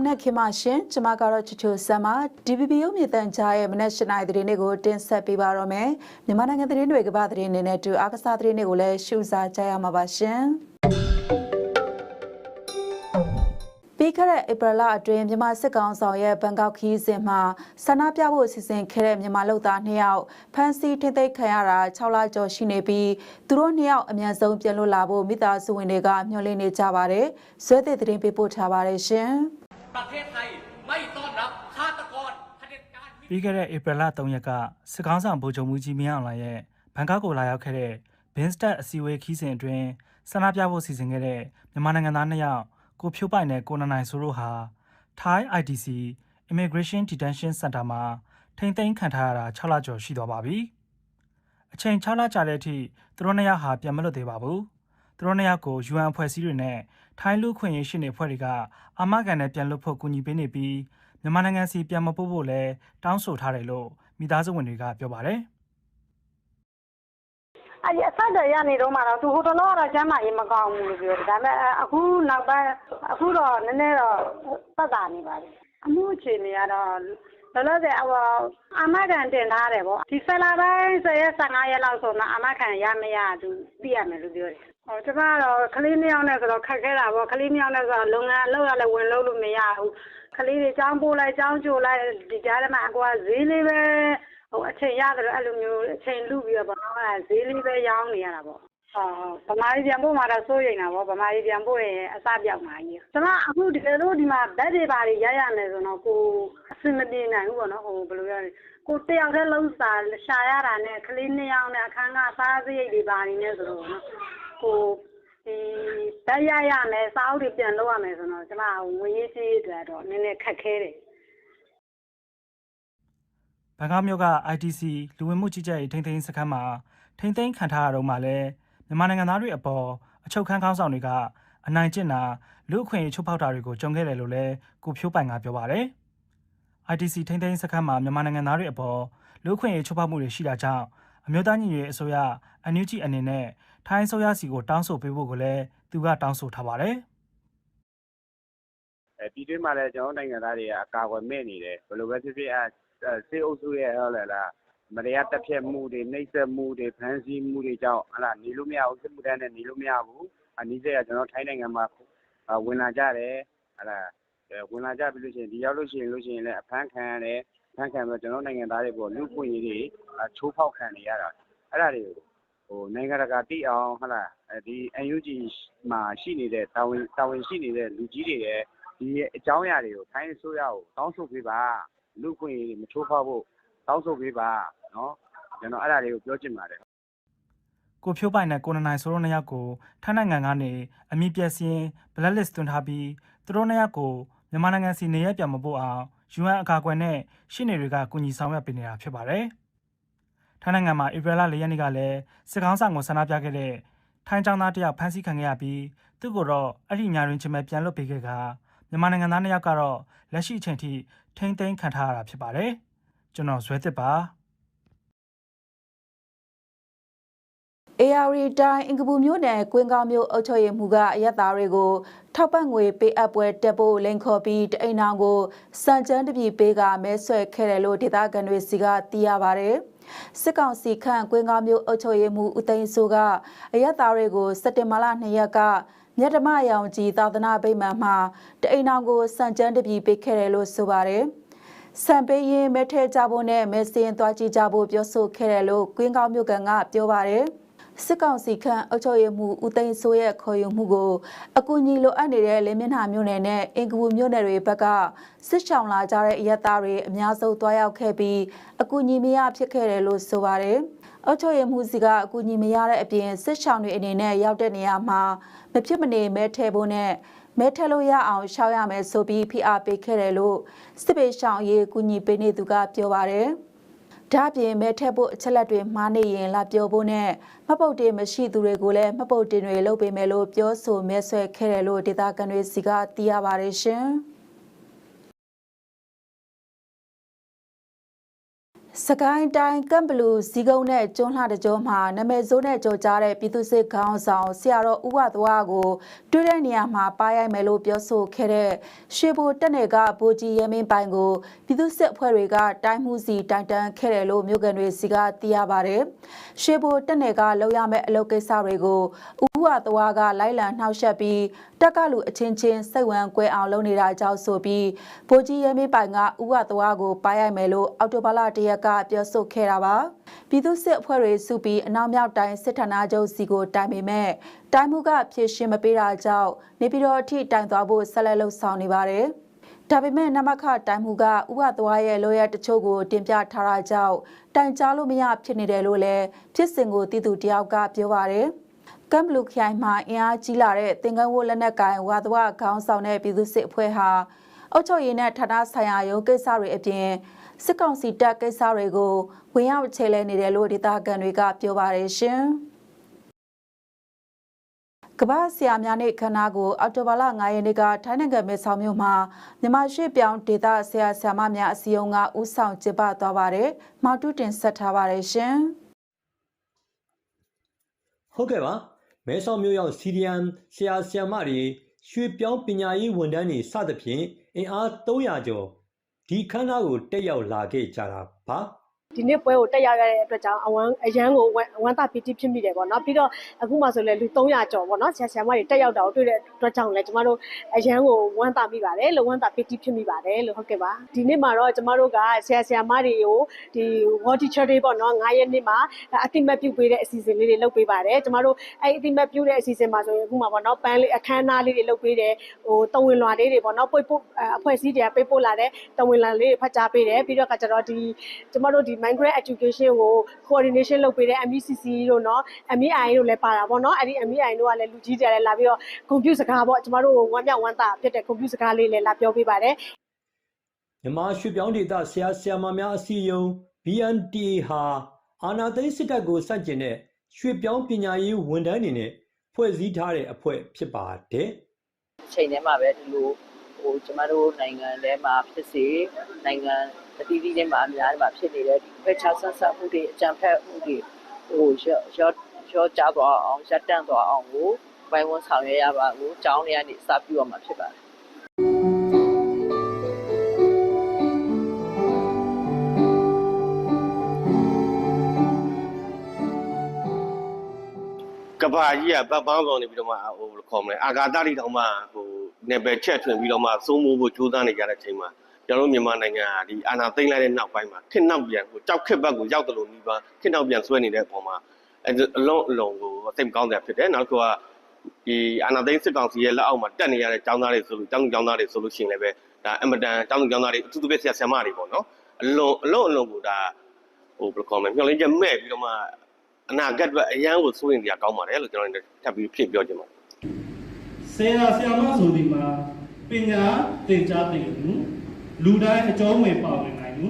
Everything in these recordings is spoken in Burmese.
မနက်ခင်ပါရှင်ကျမကတော့ချူချူဆမ်မ DBB ရုပ်မြသံကြားရဲ့မနက်၈နာရီသတင်းတွေကိုတင်ဆက်ပေးပါတော့မယ်မြန်မာနိုင်ငံသတင်းတွေကမ္ဘာသတင်းတွေနဲ့အတူအားကစားသတင်းတွေကိုလည်းရှုစားကြရမှာပါရှင်ပြီးခဲ့တဲ့ဧပြီလအတွင်းမြန်မာစစ်ကောင်ဆောင်ရဲ့ဘန်ကောက်ခီးစဉ်မှာဆန္ဒပြဖို့စီစဉ်ခဲ့တဲ့မြန်မာလူသား2ယောက်ဖမ်းဆီးထိန်းသိမ်းခံရတာ6လကျော်ရှိနေပြီးသူတို့2ယောက်အမြန်ဆုံးပြန်လွတ်လာဖို့မိသားစုဝင်တွေကမျှော်လင့်နေကြပါတယ်။ဇွဲသစ်သတင်းပေးပို့ထားပါတယ်ရှင်။ ประเทศไทยไม่ต้อนรับฆาตกรเผด็จการ ပြီးခဲ့တဲ့ဧပြီလ3ရက်ကစစ်ကောင်းဆောင်ဗိုလ်ချုပ်မူကြီးမင်းအောင်လှိုင်ရဲ့ဘန်ကောက်ကိုလာရောက်ခဲ့တဲ့ဘင်းစတက်အစည်းအဝေးခီးစဉ်အတွင်းဆန္ဒပြဖို့စီစဉ်ခဲ့တဲ့မြန်မာနိုင်ငံသားနှစ်ယောက်ကိုဖြိုးပိုင်နဲ့ကိုနနိုင်ဆိုတို့ဟာ Thai IDC Immigration Detention Center မှာထိမ့်သိမ်းခံထားရတာ6လကျော်ရှိသွားပါပြီ။အချိန်6လကြာတဲ့အထိသူတို့နှစ်ယောက်ဟာပြန်မလွတ်သေးပါဘူး။ သူတို့နှစ်ယောက်ကို UN အဖွဲ့အစည်းတွေနဲ့ထိုင်းလူခွင့်ရေးရှိနေအဖွဲ့တွေကအာမခံနဲ့ပြန်လွတ်ဖို့ကူညီပေးနေပြီးမြန်မာနိုင်ငံစီပြန်မပို့ဖို့လည်းတောင်းဆိုထားတယ်လို့မိသားစုဝင်တွေကပြောပါတယ်အဲ့ဒီအဆက်တွေရနေတော့မှတော့သူဟိုတလောကတော့ကျမ်းမာရေးမကောင်းဘူးလို့ပြောတယ်ဒါပေမဲ့အခုနောက်ပိုင်းအခုတော့နည်းနည်းတော့သက်သာနေပါပြီအမှုအခြေအနေကတော့လောလောဆယ်ဟိုအမကန်တင်ထားတယ်ပေါ့ဒီဆလာပိုင်း10ရက်15ရက်လောက်ဆိုတော့အမကန်ရမရသူသိရမယ်လို့ပြောတယ် ဟောကျမကတော့ကလေးနှစ်ယောက်နဲ့ဆိုတော့ခက်ခဲတာပေါ့ကလေးနှစ်ယောက်နဲ့ဆိုတော့လုပ်ငန်းလုပ်ရလဲဝင်လုပ်လို့မရဘူးကလေးတွေចောင်းပို့လိုက်ចောင်းကြိုလိုက်ဒီကြားထဲမှာအကွာဈေးလေးပဲဟိုအချိန်ရတယ်အဲ့လိုမျိုးအချိန်လူပြီးတော့ဘာမှဈေးလေးပဲရောင်းနေရတာပေါ့ဟုတ်ဗမာပြည်ပြန်ဖို့မှာတော့စိုးရိမ်တာပေါ့ဗမာပြည်ပြန်ဖို့ရင်အစပြောက်မှာကြီးကျွန်မအခုဒီလိုတို့ဒီမှာဘက်တွေပါတွေရရမယ်ဆိုတော့ကိုအစင်မပြေနိုင်ဘူးပေါ့နော်ဟိုဘယ်လိုရလဲကိုတယောက်တည်းလုံးစာရှာရတာနဲ့ကလေးနှစ်ယောက်နဲ့အခန်းကစားစရိတ်တွေပါနေနေဆိုတော့နော် ကိုဒီဘက်ရရမယ်စာအုပ်တွေပြန်လုပ်ရမယ်ဆိုတော့ကျွန်မငွေရေးကြီးအတွက်တော့နည်းနည်းခက်ခဲတယ်။ဘန်ကောက်မြို့က ITC လူဝင်မှုကြီးကြပ်ရေးထိန်းသိမ်းရေးစခန်းမှာထိန်းသိမ်းခံထားရတော့မှလည်းမြန်မာနိုင်ငံသားတွေအပေါ်အချုပ်ခန်းခေါင်းဆောင်တွေကအနိုင်ကျင့်တာလူအခွင့်အရေးချုပ်ဖောက်တာတွေကိုကြုံခဲ့တယ်လို့လည်းကိုဖြိုးပိုင်ကပြောပါတယ်။ ITC ထိန်းသိမ်းရေးစခန်းမှာမြန်မာနိုင်ငံသားတွေအပေါ်လူအခွင့်အရေးချုပ်ဖောက်မှုတွေရှိတာကြောင့်အမျိုးသားညီညွတ်ရေးအစိုးရ NUG အနေနဲ့ ထိုင်းအစိုးရစီကိုတောင်းဆိုပေးဖို့ကိုလည်းသူကတောင်းဆိုထားပါတယ်။အဲပြည်တွင်းမှာလည်းကျွန်တော်တို့နိုင်ငံသားတွေကအကာအကွယ်မဲ့နေတယ်ဘယ်လိုပဲဖြစ်ဖြစ်အဲအဲစေအုပ်စုရဲ့ဟုတ်လားလားမတရားတက်ဖြတ်မှုတွေနှိပ်စက်မှုတွေဖမ်းဆီးမှုတွေကြောင့်ဟလာနေလို့မရဘူးစစ်မှုထမ်းနဲ့နေလို့မရဘူးအနည်းစက်ကကျွန်တော်ထိုင်းနိုင်ငံမှာအာဝင်လာကြတယ်ဟလာအဲဝင်လာကြပြီလို့ရှိရင်ဒီရောက်လို့ရှိရင်လို့ရှိရင်လည်းအဖမ်းခံရတယ်ဖမ်းခံပြီးတော့ကျွန်တော်နိုင်ငံသားတွေပေါ့လူ့ခွင့်ရေးတွေအချိုးဖောက်ခံနေရတာအဲ့ဒါတွေကိုဟို နိုင်ငံတကာတိအောင်ဟလာအဲဒီ NUG မှာရှိနေတဲ့တာဝန်တာဝန်ရှိနေတဲ့လူကြီးတွေရဲ့ဒီအကြောင်းအရာတွေကိုထိုင်းအစိုးရကိုတောင်းဆိုပေးပါလူ့ခွင့်ရေးတွေမချိုးဖောက်ဖို့တောင်းဆိုပေးပါနော်ကျွန်တော်အဲ့ဒါတွေကိုပြောချင်ပါတယ်ကိုဖြိုးပိုင်နဲ့ကိုနနိုင်ဆိုတို့နှစ်ယောက်ကိုထိုင်းနိုင်ငံကနေအမိပြက်စင်း blacklist သွင်းထားပြီးသူတို့နှစ်ယောက်ကိုမြန်မာနိုင်ငံစီနေရပြန်မပို့အောင် UN အကာအကွယ်နဲ့ရှင်းနေတွေကကူညီဆောင်ရွက်ပေးနေတာဖြစ်ပါတယ်။ ထိုင်းနိုင်ငံမှာဧပြီလ၄ရက်နေ့ကလည်းစစ်ကောင်းဆောင်ကိုဆန္ဒပြခဲ့တဲ့ထိုင်းចောင်းသားတစ်ယောက်ဖမ်းဆီးခံခဲ့ရပြီးသူ့ကိုတော့အဲ့ဒီညတွင်ချင်းပဲပြန်လွတ်ပေးခဲ့ကမြန်မာနိုင်ငံသားနှစ်ယောက်ကတော့လက်ရှိအချိန်ထိထိမ့်သိမ်းခံထားရတာဖြစ်ပါတယ်။ကျွန်တော်ဇွဲသစ်ပါ AR တိုင်းအင်္ဂပူမြို့နယ်ကွင်းကောင်းမြို့အုပ်ချုပ်ရေးမှူးကအရက်သားတွေကိုထောက်ပံ့ငွေပေးအပ်ပွဲတက်ဖို့လိန်ခေါ်ပြီးတအိမ်အောင်ကိုစံချမ်းတပြီပေးကမဲဆွဲခဲ့တယ်လို့ဒေသခံတွေစီကသိရပါဗျ။ စစ်ကောင်စီခန့်ကွင်းကောင်းမြို့အုပ်ချုပ်ရေးမှူးဦးသိန်းစိုးကအရက်သားတွေကိုစက်တင်ဘာလ2ရက်ကမြတ်ဓမ္မရောင်ကြီးသာသနာ့ဗိမာန်မှာတအိမ်အောင်ကိုစံချမ်းတပြီပေးခဲ့တယ်လို့ဆိုပါတယ်။စံပေးရင်မဲထဲကြဖို့နဲ့မဲစင်းသွားကြည့်ကြဖို့ပြောဆိုခဲ့တယ်လို့ကွင်းကောင်းမြို့ကန်ကပြောပါတယ်။ စစ်ကောင်စီခန့်အုပ်ချုပ်ရေးမှူးဦးသိန်းစိုးရဲ့ခေါ်ယူမှုကိုအကူအညီလိုအပ်နေတဲ့လင်းမျက်နှာမြို့နယ်နဲ့အင်ကူမြို့နယ်တွေဘက်ကစစ်ဆောင်လာကြတဲ့အရက်သားတွေအများဆုံးတွားရောက်ခဲ့ပြီးအကူအညီမရဖြစ်ခဲ့တယ်လို့ဆိုပါတယ်။အုပ်ချုပ်ရေးမှူးစီကအကူအညီမရတဲ့အပြင်စစ်ဆောင်တွေအနေနဲ့ရောက်တဲ့နေရာမှာမဖြစ်မနေမဲထဲဖို့နဲ့မဲထက်လို့ရအောင်ရှောက်ရမယ်ဆိုပြီးဖိအားပေးခဲ့တယ်လို့စစ်ပေရှောင်းအရေးကူညီပေးနေသူကပြောပါတယ်။ ဒါ့အပြင်မဲထက်ဖို့အချက်လက်တွေမှားနေရင်လာပြောဖို့နဲ့မှတ်ပုတ်တွေမရှိသူတွေကိုလည်းမှတ်ပုတ်တင်တွေလုပ်ပေးမယ်လို့ပြောဆိုမဲဆွဲခဲ့တယ်လို့ဒေသခံတွေစီကသိရပါတယ်ရှင်။ စကိုင်းတိုင်းကမ်ဘလူးဇီကုန်းနဲ့ကျွန်းလှတကြောမှာနာမည်ဆိုးနဲ့ကြော်ကြားတဲ့ပြည်သူ့စစ်ခေါင်းဆောင်ဆရာတော်ဦးဝသွားကိုတွေ့တဲ့နေရာမှာပါရိုက်မယ်လို့ပြောဆိုခဲ့တဲ့ရှေဘိုတက်နယ်ကဗိုလ်ကြီးရဲမင်းပိုင်ကိုပြည်သူ့စစ်အဖွဲ့တွေကတိုင်းမှုစီတိုင်တန်းခဲ့တယ်လို့မြို့ကန်တွေစီကသိရပါတယ်။ရှေဘိုတက်နယ်ကလောက်ရမယ့်အလုပ်ကိစ္စတွေကိုဦးဝသွားကလိုက်လံနှောက်ယှက်ပြီးတက်ကလူအချင်းချင်းစိတ်ဝမ်းကွဲအောင်လုပ်နေတာကြောင့်ဆိုပြီးဗိုလ်ကြီးရဲမင်းပိုင်ကဦးဝသွားကိုပါရိုက်မယ်လို့အော်တိုဘာလတရက်ကပြောဆိုခဲ့တာပါပြည်သူစစ်အဖွဲ့တွေစုပြီးအနောက်မြောက်တိုင်းစစ်ဌာနချုပ်စီကိုတိုင်ပေမဲ့တိုင်းမှုကဖြည့်ရှင်းမပေးတာကြောင့်နေပြည်တော်အထိတိုင်သွားဖို့ဆက်လက်လှုပ်ဆောင်နေပါတယ်ဒါပေမဲ့နမခတိုင်မှုကဥပသွားရဲ့လိုရတချို့ကိုတင်ပြထားတာကြောင့်တိုင်ကြားလို့မရဖြစ်နေတယ်လို့လည်းဖြစ်စဉ်ကိုတည်သူတယောက်ကပြောပါတယ် ကမ်ဘလူခိုင်မှာအင်အားကြီးလာတဲ့သင်္ကန်းဝတ်လက်နက်ကိုင်ဝါသဝခေါင်းဆောင်တဲ့ပြည်သူစစ်အဖွဲ့ဟာအုပ်ချုပ်ရေးနဲ့ဌာနဆိုင်ရာရုံးကိစ္စတွေအပြင်စစ်ကောင်စီတပ်ကိစ္စတွေကိုဝင်ရောက်ချဲလဲနေတယ်လို့ဒေသခံတွေကပြောပါတယ်ရှင်။ကမ္ဘာဆရာများနေ့ခန္ဓာကိုအော်တိုဘာလ9ရက်နေ့ကထိုင်းနိုင်ငံမဲဆောက်မြို့မှာမြန်မာရွှေပြောင်းဒေသဆရာဆရာမများအစည်းအရုံးကဥဆောင်ကျင်းပသွားပါတယ်။မောက်တူတင်ဆက်ထားပါတယ်ရှင်။ဟုတ်ကဲ့ပါ မဲဆောက်မြို့ရောက်စီရီယန်ဆရာဆရာမတွေရွှေပြောင်းပညာရေးဝန်ထမ်းတွေစသဖြင့်အင်အား300ကျော်ဒီခန်းသားကိုတက်ရောက်လာခဲ့ကြတာပါ ဒီနေ့ပွဲကိုတက်ရောက်ရတဲ့အတွက်ကြောင့်အဝမ်းအရန်ကိုဝမ်းဝမ်းသာပီတိဖြစ်မိတယ်ပေါ့နော်ပြီးတော့အခုမှဆိုလဲလူ300ကျော်ပေါ့နော်ဆရာဆရာမတွေတက်ရောက်တာကိုတွေ့တဲ့အတွက်ကြောင့်လည်းကျမတို့အရန်ကိုဝမ်းသာမိပါတယ်လို့ဝမ်းသာပီတိဖြစ်မိပါတယ်လို့ဟုတ်ကဲ့ပါဒီနေ့မှာတော့ကျမတို့ကဆရာဆရာမတွေကိုဒီ World Teacher Day ပေါ့နော်9ရက်နေ့မှာအတိမတ်ပြုပေးတဲ့အစီအစဉ်လေးတွေလုပ်ပေးပါတယ်ကျမတို့အဲ့အတိမတ်ပြုတဲ့အစီအစဉ်မှာဆိုရင်အခုမှပေါ့နော်ပန်းလေးအခမ်းအနားလေးတွေလုပ်ပေးတယ်ဟိုတဝင်လွှာလေးတွေပေါ့နော်ပွေပို့အဖွဲ့အစည်းတွေကပေးပို့လာတဲ့တဝင်လွှာလေးတွေဖတ်ကြားပေးတယ်ပြီးတော့ကကျတော့ဒီကျမတို့ဒီ migrant education ကို coordination လုပ်ပေးတဲ့ MECC တို့เนาะ MEI တို့လည်းပါတာပေါ့เนาะအဲ့ဒီ MEI တို့ကလည်းလူကြီးတွေလည်းလာပြီးတော့ computer စကားပေါ့ကျမတို့ဝမ်းမြောက်ဝမ်းသာဖြစ်တဲ့ computer စကားလေးလည်းလာပြောပေးပါတယ် မြန်မာရွှေပြောင်းဒေသဆရာဆရာမများအစည်းအရုံး BNTA ဟာအာနာသိန်းစစ်တပ်ကိုစန့်ကျင်တဲ့ရွှေပြောင်းပညာရေးဝန်ထမ်းတွေနဲ့ဖွဲ့စည်းထားတဲ့အဖွဲ့ဖြစ်ပါတယ် ချိန်ထဲမှာပဲဒီလိုဟိုကျမတို့နိုင်ငံထဲမှာဖြစ်စေနိုင်ငံ အသီးသီးထဲမှာအများကြီးမှာဖြစ်နေတဲ့ဒီဖက်ချာဆန်းဆန်းမှုတွေအကြံဖက်မှုတွေဟိုရောရောရောကြသွားအောင်ရပ်တန့်သွားအောင်ကိုဝိုင်းဝန်းဆောင်ရွက်ရပါကိုကျောင်းတွေကနေစပြုရမှာဖြစ်ပါတယ်ကဘာကြီးကပတ်ပန်းဆောင်နေပြီးတော့မှဟိုဘယ်လိုခေါ်မလဲအာဂါတတွေတောင်မှဟိုနယ်ပယ်ချက်ထွင်ပြီးတော့မှစိုးမိုးဖို့ကြိုးစားနေကြတဲ့အချိန်မှာ ကျွန်တော်တို့မြန်မာနိုင်ငံကဒီအာဏာသိမ်းလိုက်တဲ့နောက်ပိုင်းမှာခင်းနောက်ပြန်ဟိုကြောက်ခက်ဘက်ကိုရောက်တယ်လို့နှီးပါခင်းနောက်ပြန်ဆွဲနေတဲ့အပေါ်မှာအဲအလုံးအလုံးကိုစိတ်မကောင်းစရာဖြစ်တယ်နောက်တစ်ခုကဒီအာဏာသိမ်းစစ်ကောင်စီရဲ့လက်အောက်မှာတက်နေရတဲ့ចောင်းသားတွေဆိုလို့ចောင်းចောင်းသားတွေဆိုလို့ရှိရင်လည်းပဲဒါအင်မတန်ចောင်းចောင်းသားတွေအထူးသဖြင့်ဆရာဆရာမတွေပေါ့နော်အလုံးအလုံးအလုံးကိုဒါဟိုဘယ်လိုခေါ်မလဲမျှော်လင့်ချက်မဲ့ပြီးတော့မှ အနာဂတ်အတွက်အရန်ကိုစိုးရင်တရားကောင်းပါတယ်လို့ကျွန်တော်တို့ထပ်ပြီးဖြစ်ပြောချင်ပါတယ် ဆရာဆရာမဆိုဒီမှာပညာသင်ကြားသင်ယူ လူတိုင်းအကျောင်းဝင်ပါဝင်နိုင်မှု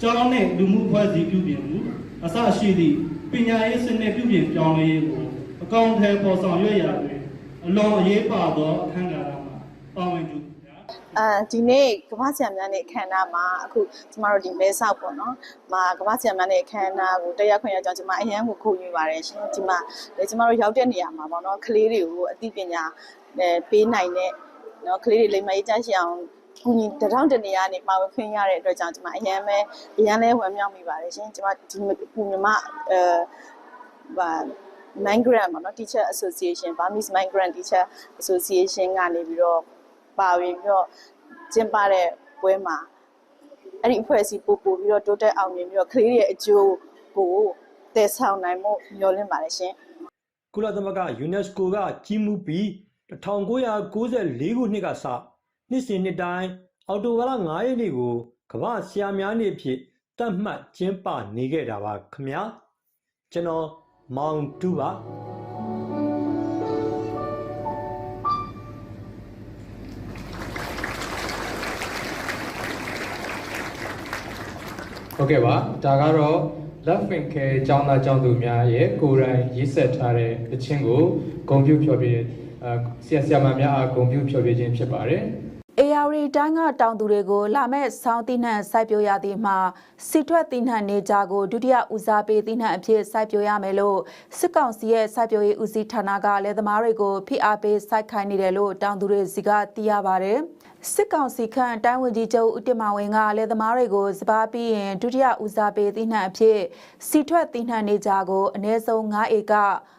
ကျောင်းနဲ့လူမှုဖွဲ့စည်းပြုပြင်မှုအစရှိသည့်ပညာရေးစနစ်ပြုပြင်ပြောင်းလဲရေးကိုအကောင့်ထဲပေါ်ဆောင်ရွက်ရာတွင်အလွန်အရေးပါသောအခန်းကဏ္ဍမှာပါဝင်သူများအဲဒီနေ့ကမ္ဘာဆရာများနဲ့အခမ်းအနားမှာအခုကျမတို့ဒီမဲဆောက်ပေါ့နော်။မှာကမ္ဘာဆရာများနဲ့အခမ်းအနားကိုတက်ရောက်ခွင့်ရကြောင်းကျမအရန်ကိုခုယူပါတယ်ရှင်။ဒီမှာလေကျမတို့ရောက်တဲ့နေရာမှာပေါ့နော်ကလေးတွေကိုအသိပညာနဲ့ပေးနိုင်တဲ့နော်ကလေးတွေလိမ္မာရေးတန်းရှိအောင် ကူညီတထောင်တနေရာနေပါဝင်ခွင့်ရတဲ့အတွက်ကြောင့်ကျမအရန်ပဲအရန်လဲဝမ်းမြောက်မိပါတယ်ရှင်။ကျမဒီကူညီမအဲဘာ migrant ပေါ့နော် teacher association Burmese migrant teacher association ကနေပြီးတော့ပါဝင်ပြီးတော့ကျင်းပတဲ့ပွဲမှာအဲ့ဒီအဖွဲ့အစည်းပို့ပို့ပြီးတော့တိုးတက်အောင်မြင်ပြီးတော့ကလေးတွေရဲ့အကျိုးကိုတည်ဆောင်နိုင်မှုမျှော်လင့်ပါတယ်ရှင်ကုလသမဂ္ဂ UNESCO ကကြီးမှုပြီး1994ခုနှစ်ကစ နှစ်စဉ်နှစ်တိုင်းအောက်တိုဘာလ9ရက်နေ့ကိုကမ္ဘာဆရာများနေ့အဖြစ်သတ်မှတ်ကျင်းပနေခဲ့တာပါခင်ဗျာကျွန်တော်မောင်တူပါဟုတ်ကဲ့ပါဒါကတော့ Love Fin Care ကျောင်းသားကျောင်းသူများရဲ့ကိုယ်တိုင်ရေးဆက်ထားတဲ့အချင်းကိုဂုဏ်ပြုဖျော်ပြအဲဆရာဆရာမများအားဂုဏ်ပြုဖျော်ပြခြင်းဖြစ်ပါတယ် AR တိုင်းကတောင်သူတွေကိုလာမဲ့ဆောင်းသီးနှံစိုက်ပျိုးရသည်မှာစီထွက်သီးနှံနေကြကိုဒုတိယဦးစားပေးသီးနှံအဖြစ်စိုက်ပျိုးရမယ်လို့စစ်ကောင်စီရဲ့စိုက်ပျိုးရေးဦးစီးဌာနကလည်းသမားတွေကိုဖိအားပေးစိုက်ခိုင်းနေတယ်လို့တောင်သူတွေစီကသိရပါတယ်။ စစ်ကောင်စီခန့်တိုင်းဝန်ကြီးချုပ်ဦးတင်မောင်ဝင်းကလည်းသမားတွေကိုစပားပြီးရင်ဒုတိယဦးစားပေးသီးနှံအဖြစ်စီထွက်သီးနှံနေကြကိုအနည်းဆုံး9ဧက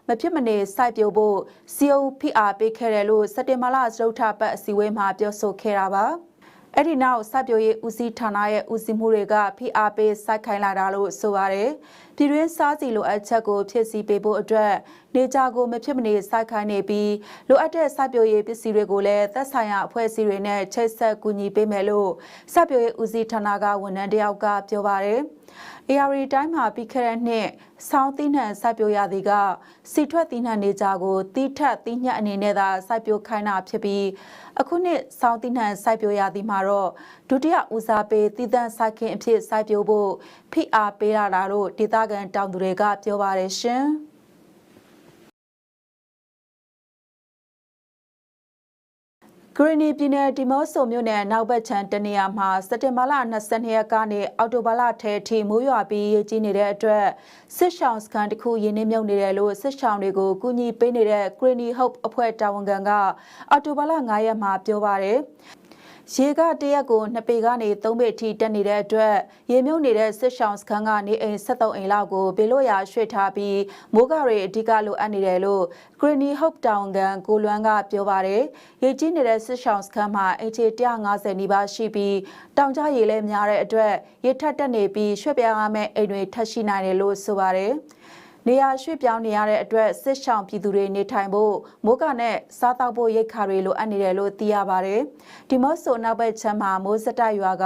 မဖြစ်မနေစိုက်ပျိုးဖို့စီအုံဖိအားပေးခဲ့တယ်လို့စက်တင်ဘာလစတုထပတ်အစည်းအဝေးမှာပြောဆိုခဲ့တာပါ။ အဲ့ဒီနောက်စပြိုရေးဦးစီးဌာနရဲ့ဦးစီးမှုတွေကဖိအားပေးစိုက်ခိုင်းလာတာလို့ဆိုပါတယ်။ပြည်တွင်းစားစီလိုအပ်ချက်ကိုဖြစ်စီပေးဖို့အတွက်နေကြကိုမဖြစ်မနေစိုက်ခိုင်းနေပြီးလိုအပ်တဲ့စပြိုရေးပစ္စည်းတွေကိုလည်းသက်ဆိုင်ရာအဖွဲ့အစည်းတွေနဲ့ချိတ်ဆက်ကူညီပေးမယ်လို့စပြိုရေးဦးစီးဌာနကဝန်ထမ်းတယောက်ကပြောပါတယ်။ AR တိုင်းမှာပြီးခဲ့တဲ့နှစ်ဆောင်းသီးနှံစိုက်ပျိုးရသည်ကစီထွက်သီးနှံနေကြကိုတီးထက်သီးညက်အနေနဲ့သာစိုက်ပျိုးခိုင်းတာဖြစ်ပြီးအခုနှစ်ဆောင်းသီးနှံစိုက်ပျိုးရသည်မှာတော့ဒုတိယဦးစားပေးတည်တံ့စိုက်ခင်အဖြစ်စိုက်ပျိုးဖို့ဖိအားပေးရတာလို့ဒေသခံတောင်သူတွေကပြောပါတယ်ရှင်။ ဂရီနီပြည်နယ်ဒီမော့ဆိုမြို့နယ်နောက်ဘက်ခြမ်းတနေရာမှာစက်တင်ဘာလ22ရက်ကနေအောက်တိုဘာလထဲထိမိုးရွာပြီးရေကြီးနေတဲ့အတွက်စစ်ရှောင်းစခန်းတစ်ခုရင်းနှီးမြုပ်နေတယ်လို့စစ်ရှောင်းတွေကိုကူညီပေးနေတဲ့ Greeny Hope အဖွဲ့တာဝန်ခံကအောက်တိုဘာလ9ရက်မှာပြောပါတယ် ရေကတရက်ကို2ပေကနေ3ပေအထိတက်နေတဲ့အတွက်ရေမြုပ်နေတဲ့စစ်ရှောင်းစခန်းကနေအိမ်73အိမ်လောက်ကိုဘေလို့ရာရွှေ့ထားပြီးမိုးကတွေအဓိကလိုအပ်နေတယ်လို့ Greeny Hope တောင်ကန်ကိုလွမ်းကပြောပါတယ်။ရေကြီးနေတဲ့စစ်ရှောင်းစခန်းမှာအိမ်ခြေ150နီးပါးရှိပြီးတောင်ကျရေလည်းများတဲ့အတွက်ရေထက်တက်နေပြီးရွှေ့ပြောင်းရမယ့်အိမ်တွေထပ်ရှိနိုင်တယ်လို့ဆိုပါတယ်။ နေရာရွှေ့ပြောင်းနေရတဲ့အတွက်စစ်ရှောင်ပြည်သူတွေနေထိုင်ဖို့မိုးကနဲ့စားတောက်ဖို့ရိတ်ခါတွေလိုအပ်နေတယ်လို့သိရပါတယ်။ဒီမော့ဆိုနောက်ဘက်ချမ်းမှာမိုးစတိုက်ရွာက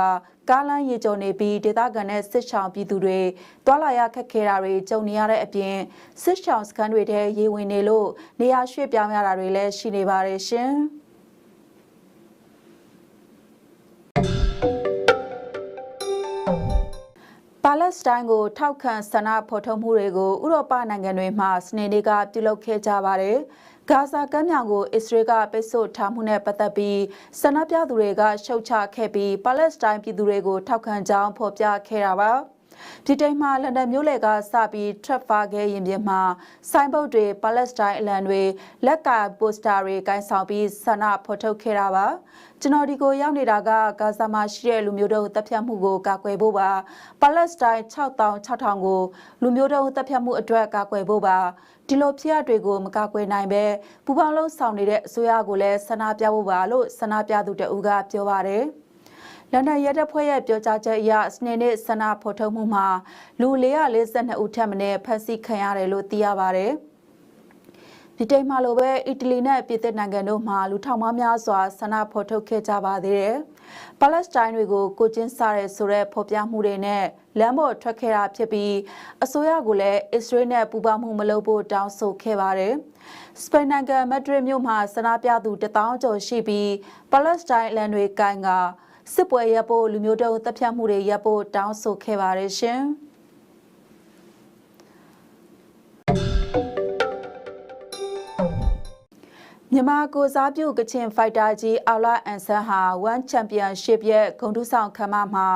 ကားလမ်းရေကျော်နေပြီးဒေသခံနဲ့စစ်ရှောင်ပြည်သူတွေတွာလာရခက်ခဲတာတွေကြုံနေရတဲ့အပြင်စစ်ရှောင်စခန်းတွေထဲရေဝင်နေလို့နေရာရွှေ့ပြောင်းရတာတွေလည်းရှိနေပါတယ်ရှင်။ ပါလက်စတိုင်းကိုထောက်ခံဆန္ဒဖော်ထုတ်မှုတွေကိုဥရောပနိုင်ငံတွေမှာစနေနေ့ကပြုလုပ်ခဲ့ကြပါတယ်။ဂါဇာကမ်းမြောင်ကိုအစ္စရေးကပိတ်ဆို့ထားမှုနဲ့ပတ်သက်ပြီးဆန္ဒပြသူတွေကရှုတ်ချခဲ့ပြီးပါလက်စတိုင်းပြည်သူတွေကိုထောက်ခံကြောင်းဖော်ပြခဲ့တာပါ။ ပြည်တိုင်မှာလန်ဒန်မြို့လယ်ကစပြီး Trafalgar ရင်ပြင်မှာဆိုင်းဘုတ်တွေပါလက်စတိုင်းအလံတွေလက်ကပိုစတာတွေကိုင်ဆောင်ပြီးဆန္ဒဖော်ထုတ်ခဲ့တာပါကျွန်တော်ဒီကိုရောက်နေတာကဂါဇာမှာရှိတဲ့လူမျိုးတို့တပ်ဖြတ်မှုကိုကာကွယ်ဖို့ပါပါလက်စတိုင်း6000 6000ကိုလူမျိုးတို့တပ်ဖြတ်မှုအတွက်ကာကွယ်ဖို့ပါဒီလိုဖြစ်ရတွေကိုမကာကွယ်နိုင်ပဲပူပေါင်းလုံးဆောင်နေတဲ့အစိုးရကိုလည်းဆန္ဒပြဖို့ပါလို့ဆန္ဒပြသူတအူးကပြောပါတယ်။ လန်ဒန်ရဲတပ်ဖွဲ့ရဲ့ပြောကြားချက်အရစနေနေ့ဆန္ဒဖော်ထုတ်မှုမှာလူ442ဦးထက်မနည်းဖမ်းဆီးခံရတယ်လို့သိရပါတယ်။ဗြိတိန်မှာလိုပဲအီတလီနဲ့ပြည်သစ်နိုင်ငံတို့မှာလူထောင်ပေါင်းများစွာဆန္ဒဖော်ထုတ်ခဲ့ကြပါသေးတယ်။ပါလက်စတိုင်းတွေကိုကိုကျင်းစားရဲဆိုတဲ့ဖော်ပြမှုတွေနဲ့လမ်းပေါ်ထွက်ခဲ့တာဖြစ်ပြီးအစိုးရကလည်းအစ္စရေးနဲ့ပူးပေါင်းမှုမလုပ်ဖို့တောင်းဆိုခဲ့ပါတယ်။စပိန်နိုင်ငံမက်ဒရစ်မြို့မှာဆန္ဒပြသူတထောင်ကျော်ရှိပြီးပါလက်စတိုင်းလန်တွေကိုင်က စစ်ပွဲရပ်ဖို့လူမျိုးတုံးတပ်ဖြတ်မှုတွေရပ်ဖို့တောင်းဆိုခဲ့ပါတယ်ရှင်။ မြန်မာကိုစားပြုကချင်ဖိုက်တာကြီးအော်လာအန်ဆန်ဟာ1 Championship ရဲ့ဂုဏ်ထူးဆောင်ခမ်းမမှာ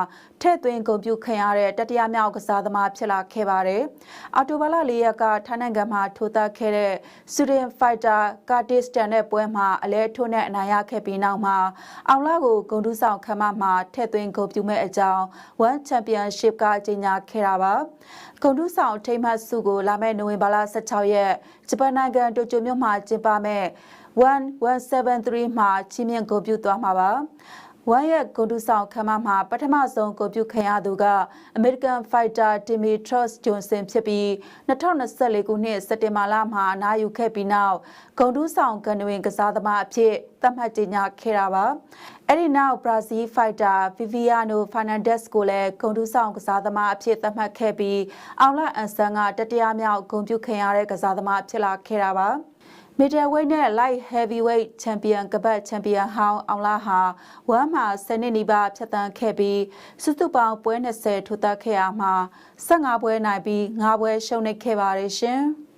ထဲ့သွင်းဂုဏ်ပြုခံရတဲ့တတိယမြောက်ကစားသမားဖြစ်လာခဲ့ပါတယ်။အော်တိုဘာလ၄ရက်ကထိုင်းနိုင်ငံမှာထိုးသက်ခဲ့တဲ့စူဒင်ဖိုက်တာကာတစ်စတန်တဲ့ပွဲမှာအလဲထိုးနဲ့အနိုင်ရခဲ့ပြီးနောက်မှာအောင်လာကိုဂုဏ်ထူးဆောင်ခမ်းမမှာထဲ့သွင်းဂုဏ်ပြုမဲ့အကြောင်း1 Championship ကကြေညာခဲ့တာပါ။ဂုဏ်ထူးဆောင်ထိမ့်မှတ်စုကိုလာမယ့်နိုဝင်ဘာလ16ရက်ဂျပန်နိုင်ငံတိုကျိုမြို့မှာကျင်းပမဲ့ 1173မှာချီးမြှင့်ဂုဏ်ပြုသွားမှာပါဝမ်ရဲ့ဂုဏ်တုဆောင်ခမ်းမမှာပထမဆုံးဂုဏ်ပြုခံရသူကအမေရိကန်ဖိုက်တာတီမီထရော့စ်ဂျွန်ဆင်ဖြစ်ပြီး2024ခုနှစ်စက်တင်ဘာလမှာနာယူခဲ့ပြီးနောက်ဂုဏ်တုဆောင်ကန်ဝင်ကစားသမားအဖြစ်သတ်မှတ်ကြေညာခဲ့တာပါအဲ့ဒီနောက်ဘရာဇီးဖိုက်တာဗီဗီယာနိုဖာနန်ဒက်စ်ကိုလည်းဂုဏ်တုဆောင်ကစားသမားအဖြစ်သတ်မှတ်ခဲ့ပြီးအောင်လအန်ဆန်ကတတိယမြောက်ဂုဏ်ပြုခံရတဲ့ကစားသမားဖြစ်လာခဲ့တာပါ middleweight နဲ့ light heavyweight champion ကပတ် champion ဟောင်းအောင်လာဟာဝမ်မှာ10နှစ်နီးပါးဖြတ်တန်းခဲ့ပြီးစုစုပေါင်းပွဲ20ထိုးသက်ခဲ့ရမှာ15ပွဲနိုင်ပြီး5ပွဲရှုံးနိမ့်ခဲ့ပါတယ်ရှင်။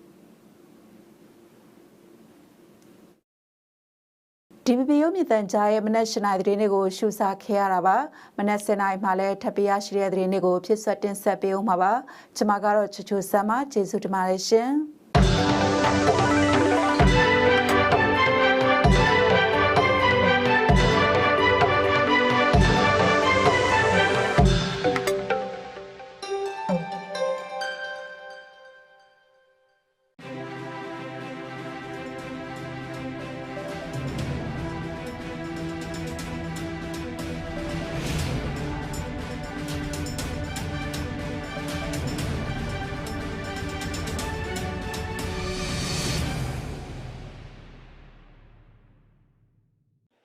ဒီ DPP ရုပ်မြင်သံကြားရဲ့မနက်၈နာရီသတင်းတွေကိုရှုစားခဲ့ရတာပါမနက်7နာရီမှလည်းထပ်ပြရရှိတဲ့သတင်းတွေကိုဖြစ်ဆက်တင်ဆက်ပေးအောင်ပါပါကျွန်မကတော့ချူချူဆမ်မကျေးဇူးတင်ပါတယ်ရှင်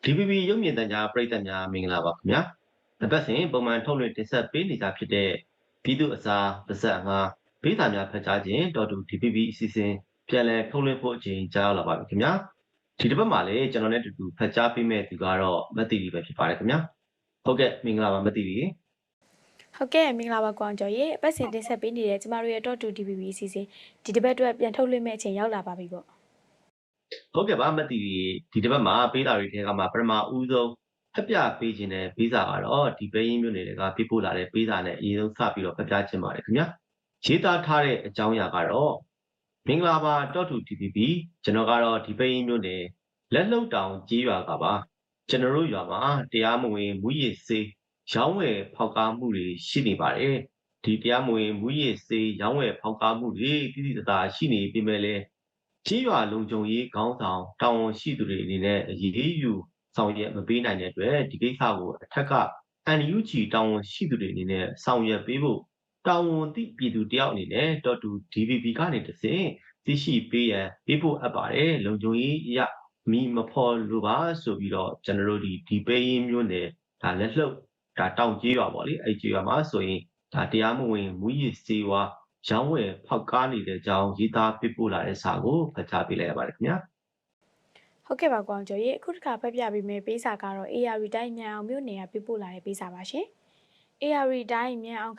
DPP ရုပ်မြင်သံကြားပရိသတ်များမင်္ဂလာပါခင်ဗျာ။တစ်ပတ်စဉ်ပုံမှန်ထုတ်လွှင့်တင်ဆက်ပေးနေကြဖြစ်တဲ့ပြည်သူအစားပါဇက်ငါဘေးသားများဖတ်ကြားခြင်းတော်တူ DPP အစီအစဉ်ပြန်လည်ထုတ်လွှင့်ဖို့အချိန်ကြာရောက်လာပါပြီခင်ဗျာ။ဒီတစ်ပတ်မှာလည်းကျွန်တော်နဲ့အတူတူဖတ်ကြားပေးမဲ့သူကတော့မတ်တီလီပဲဖြစ်ပါတယ်ခင်ဗျာ။ဟုတ်ကဲ့မင်္ဂလာပါမတ်တီလီဟုတ်ကဲ့မင်္ဂလာပါကွန်ကျော်ရေအပတ်စဉ်တင်ဆက်ပေးနေတဲ့ကျမတို့ရဲ့ .2 DPP အစီအစဉ်ဒီတစ်ပတ်အတွက်ပြန်ထုတ်လွှင့်မဲ့အချိန်ရောက်လာပါပြီပေါ့ ဟုတ်ကဲ့ပါမတ်တီလီဒီတစ်ပတ်မှာပေးသားတွေထဲကမှပထမဦးဆုံးဖက်ပြပေးခြင်းတဲ့ပေးစာကတော့ဒီပဲရင်းမျိုးတွေကပြပို့လာတဲ့ပေးစာနဲ့အရင်ဆုံးစပြီးတော့ဖက်ပြခြင်းပါတယ်ခင်ဗျာ။ရေးသားထားတဲ့အကြောင်းအရာကတော့မင်္ဂလာပါ .2 DPP ကျွန်တော်ကတော့ဒီပဲရင်းမျိုးနယ်လက်လှုပ်တောင်ကြီးရွာကပါကျွန်တော်တို့ရွာမှာတရားမဝင်မူရည်စေးရောင်းဝယ်ဖောက်ကားမှုတွေရှိနေပါတယ်ဒီတရားမဝင်မူရည်စေးရောင်းဝယ်ဖောက်ကားမှုတွေတိတိတသားရှိနေပြီမဲ့လဲ ကြီးရွာလုံခြုံရေးခေါင်းဆောင်တာဝန်ရှိသူတွေအနေနဲ့အရေးယူဆောင်ရွက်မပေးနိုင်တဲ့အတွက်ဒီကိစ္စကိုအထက်က NUG တာဝန်ရှိသူတွေအနေနဲ့ဆောင်ရွက်ပေးဖို့တာဝန်သိပြည်သူတယောက်အနေနဲ့ .2 DVB ကနေတဆင့်သိရှိပေးရန်ပေးဖို့အပ်ပါတယ်လုံခြုံရေးအရမိမဖော်လို့ပါဆိုပြီးတော့ကျွန်တော်တို့ဒီဒီပေးရင်းမျိုးနဲ့ဒါလက်လှုပ်ဒါတောင်ကြီးရွာပေါ့လေအဲ့ကြီးရွာမှာဆိုရင်ဒါတရားမဝင်မူရည်စေဝါ ရောင်းဝယ်ဖောက်ကားနေတဲ့အကြောင်းရေးသားပြပို့လာတဲ့စာကိုဖတ်ကြားပေးလိုက်ရပါတယ်ခင်ဗျာဟုတ်ကဲ့ပါကွန်ကျော်ရေအခုတစ်ခါဖတ်ပြပေးမယ့်ပေးစာကတော့ AR တိုင်းမြန်အောင်မြို့နယ်ကပြပို့လာတဲ့ပေးစာပါရှင် AR တိုင်းမြန်အောင်